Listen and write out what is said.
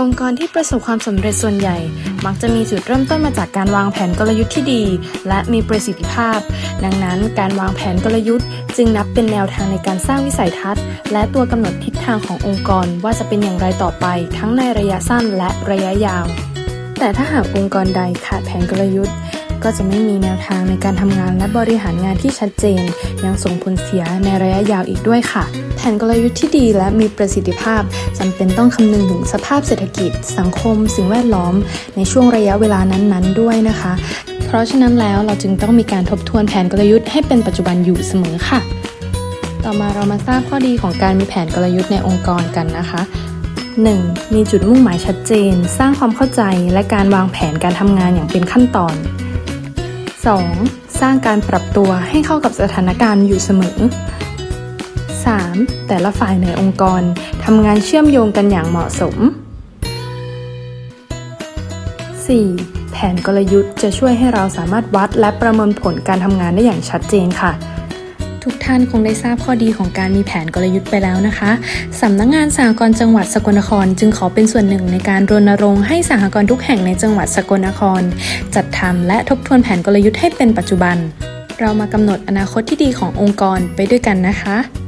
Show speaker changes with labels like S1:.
S1: องค์กรที่ประสบความสำเร็จส่วนใหญ่ มักจะมีจุดเริ่มต้นมาจากการวางแผนกลยุทธ์ที่ดี และมีประสิทธิภาพ ดังนั้นการวางแผนกลยุทธ์ จึงนับเป็นแนวทางในการสร้างวิสัยทัศน์ และตัวกำหนดทิศทางขององค์กรว่าจะเป็นอย่างไรต่อไป ทั้งในระยะสั้นและระยะยาว แต่ถ้าหากองค์กรใดขาดแผนกลยุทธ์ ก็จะไม่มีแนวทางในการทำงานและบริหารงานที่ชัดเจน ยังส่งผลเสียในระยะยาวอีกด้วยค่ะ แผนกลยุทธ์ที่ดีและมีประสิทธิภาพจำเป็นต้องคำนึงถึงสภาพเศรษฐกิจ สังคม สิ่งแวดล้อม ในช่วงระยะเวลานั้นๆ ด้วยนะคะ เพราะฉะนั้นแล้วเราจึงต้องมีการทบทวนแผนกลยุทธ์ให้เป็นปัจจุบันอยู่เสมอค่ะ ต่อมาเรามาทราบข้อดีของการมีแผนกลยุทธ์ในองค์กรกันนะคะ 1. มีจุดมุ่งหมายชัดเจน สร้างความเข้าใจและการวางแผนการทำงานอย่างเป็นขั้นตอน 2. สร้างการปรับตัวให้เข้ากับสถานการณ์อยู่เสมอ 3. แต่ละฝ่ายในองค์กรทำงานเชื่อมโยงกันอย่างเหมาะสม 4. แผนกลยุทธ์จะช่วยให้เราสามารถวัดและประเมินผลการทำงานได้อย่างชัดเจนค่ะ ทุกท่านคงได้ทราบข้อดีของการมีแผนกลยุทธ์ไปแล้วนะคะสำนักงงานสหกรณ์จังหวัดสกลนคร จึงขอเป็นส่วนหนึ่งในการรณรงค์ให้สหกรณ์ทุกแห่งในจังหวัดสกลนคร จัดทำและทบทวนแผนกลยุทธ์ให้เป็นปัจจุบัน เรามากำหนดอนาคตที่ดีขององค์กรไปด้วยกันนะคะ